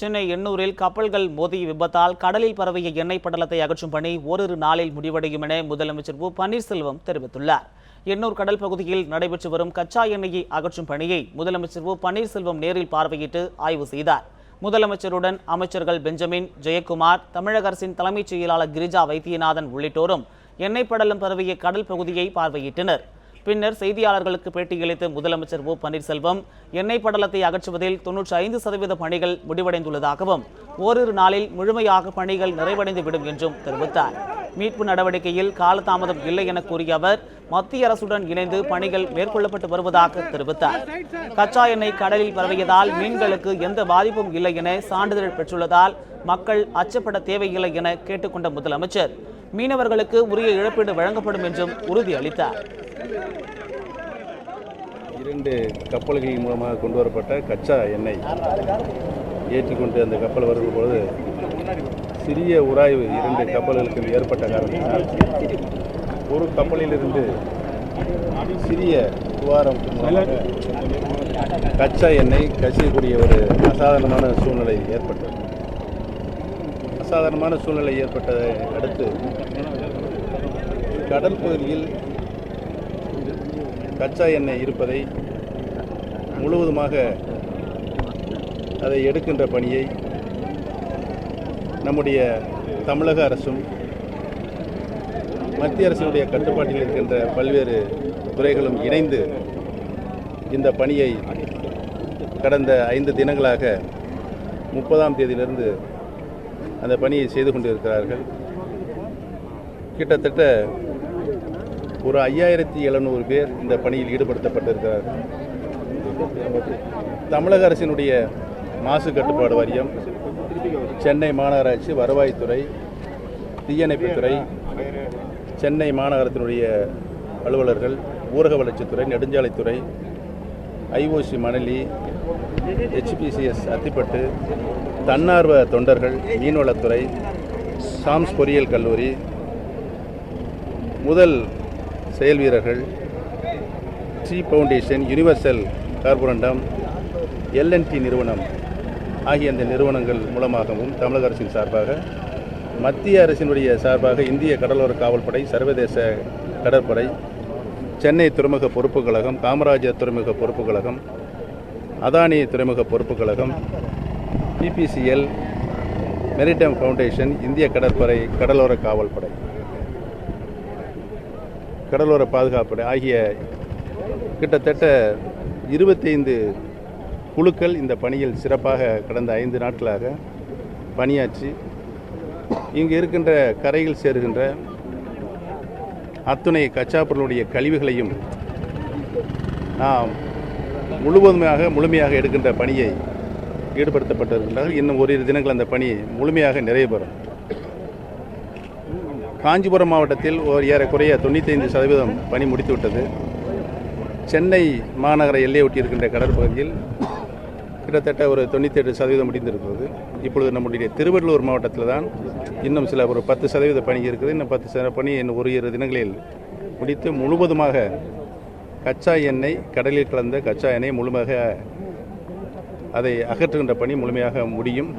சென்னை எண்ணூரில் கப்பல்கள் மோதிய விபத்தால் கடலில் பரவிய எண்ணெய் படலத்தை அகற்றும் பணி ஓரிரு நாளில் முடிவடையும் என முதலமைச்சர் ஓ பன்னீர்செல்வம் தெரிவித்துள்ளார். எண்ணூர் கடல் பகுதியில் நடைபெற்று வரும் கச்சா எண்ணெயை அகற்றும் பணியை முதலமைச்சர் ஓ பன்னீர்செல்வம் நேரில் பார்வையிட்டு ஆய்வு செய்தார். முதலமைச்சருடன் அமைச்சர்கள் பெஞ்சமின் ஜெயக்குமார் தமிழக அரசின் தலைமைச் செயலாளர் கிரிஜா வைத்தியநாதன் உள்ளிட்டோரும் எண்ணெய் படலம் பரவிய கடல் பகுதியை பார்வையிட்டனர். பின்னர் செய்தியாளர்களுக்கு பேட்டியளித்த முதலமைச்சர் ஓ பன்னீர்செல்வம் எண்ணெய் படலத்தை அகற்றுவதில் தொன்னூற்றி ஐந்து சதவீத பணிகள் முடிவடைந்துள்ளதாகவும் ஓரிரு நாளில் முழுமையாக பணிகள் நிறைவடைந்துவிடும் என்றும் தெரிவித்தார். மீட்பு நடவடிக்கையில் காலதாமதம் இல்லை என கூறிய அவர் மத்திய அரசுடன் இணைந்து பணிகள் மேற்கொள்ளப்பட்டு வருவதாக தெரிவித்தார். கச்சா எண்ணெய் கடலில் பரவியதால் மீன்களுக்கு எந்த பாதிப்பும் இல்லை என சான்றிதழ் பெற்றுள்ளதால் மக்கள் அச்சப்பட தேவையில்லை என கேட்டுக்கொண்ட முதலமைச்சர் மீனவர்களுக்கு உரிய இழப்பீடு வழங்கப்படும் என்றும் உறுதியளித்தார். இரண்டு கப்பல்களின் மூலமாக கொண்டு வரப்பட்ட கச்சா எண்ணெய் ஏற்றிக்கொண்டு அந்த கப்பல் வரும் பொழுது சிறிய உராய்வு இரண்டு கப்பல்களுக்கு ஏற்பட்ட காரணத்தினால் ஒரு கப்பலிலிருந்து சிறிய துவாரம் கச்சா எண்ணெய் கசியக்கூடிய ஒரு அசாதாரணமான சூழ்நிலை ஏற்பட்டது. அசாதாரணமான சூழ்நிலை ஏற்பட்டதை அடுத்து கடல் பகுதியில் கச்சா எண்ணெய் இருப்பதை முழுவதுமாக அதை எடுக்கின்ற பணியை நம்முடைய தமிழக அரசும் மத்திய அரசினுடைய கட்டுப்பாட்டில் இருக்கின்ற பல்வேறு துறைகளும் இணைந்து இந்த பணியை கடந்த ஐந்து தினங்களாக முப்பதாம் தேதியிலிருந்து அந்த பணியை செய்து கொண்டிருக்கிறார்கள். கிட்டத்தட்ட ஒரு ஐயாயிரத்தி எழுநூறு பேர் இந்த பணியில் ஈடுபடுத்தப்பட்டிருக்கிறார்கள். தமிழக அரசினுடைய மாசு கட்டுப்பாடு வாரியம் சென்னை மாநகராட்சி வருவாய்த்துறை தீயணைப்புத்துறை சென்னை மாநகரத்தினுடைய அலுவலர்கள் ஊரக வளர்ச்சித்துறை நெடுஞ்சாலைத்துறை ஐஓசி மணலி ஹெச்பிசிஎஸ் அத்திப்பட்டு தன்னார்வ தொண்டர்கள் மீன்வளத்துறை சாம்ஸ் பொறியியல் கல்லூரி முதல் செயல் வீரர்கள் C foundation universal Carborundum L N T நிறுவனம் ஆகிய அந்த நிறுவனங்கள் மூலமாகவும் தமிழக அரசின் சார்பாக மத்திய அரசினுடைய சார்பாக இந்திய கடலோர காவல்படை சர்வதேச கடற்படை சென்னை துறைமுக பொறுப்பு கழகம் காமராஜர் துறைமுக பொறுப்பு கழகம் அதானி துறைமுக பொறுப்பு கழகம் பிபிசிஎல் மெரிடைம் ஃபவுண்டேஷன் இந்திய கடற்படை கடலோர காவல்படை கடலோர பாதுகாப்படை ஆகிய கிட்டத்தட்ட இருபத்தைந்து குழுக்கள் இந்த பணியில் சிறப்பாக கடந்த ஐந்து நாட்களாக பணியாற்றி இங்கு இருக்கின்ற கரையில் சேருகின்ற அத்துணை கச்சா பொருளுடைய கழிவுகளையும் நாம் முழுவதுமாக முழுமையாக எடுக்கின்ற பணியை ஈடுபடுத்தப்பட்டிருக்கின்றார்கள். இன்னும் ஓரிரு தினங்கள் அந்த பணி முழுமையாக நிறைவு பெறும் காஞ்சிபுரம் மாவட்டத்தில் ஒரு ஏறக்குறைய தொண்ணூத்தைந்து சதவீதம் பணி முடித்துவிட்டது. சென்னை மாநகர எல்லையொட்டி இருக்கின்ற கடற்பகுதியில் கிட்டத்தட்ட ஒரு தொண்ணூற்றி எட்டு சதவீதம் முடிந்திருக்கிறது. இப்பொழுது நம்முடைய திருவள்ளூர் மாவட்டத்தில் தான் இன்னும் சில ஒரு பத்து சதவீத பணி இருக்குது. இன்னும் பத்து சதவீத பணி இன்னும் ஒரு இரு தினங்களில் முடித்து முழுவதுமாக கச்சா எண்ணெய் கடலில் கலந்த கச்சா எண்ணெய் முழுமையாக அதை அகற்றுகின்ற பணி முழுமையாக முடியும்.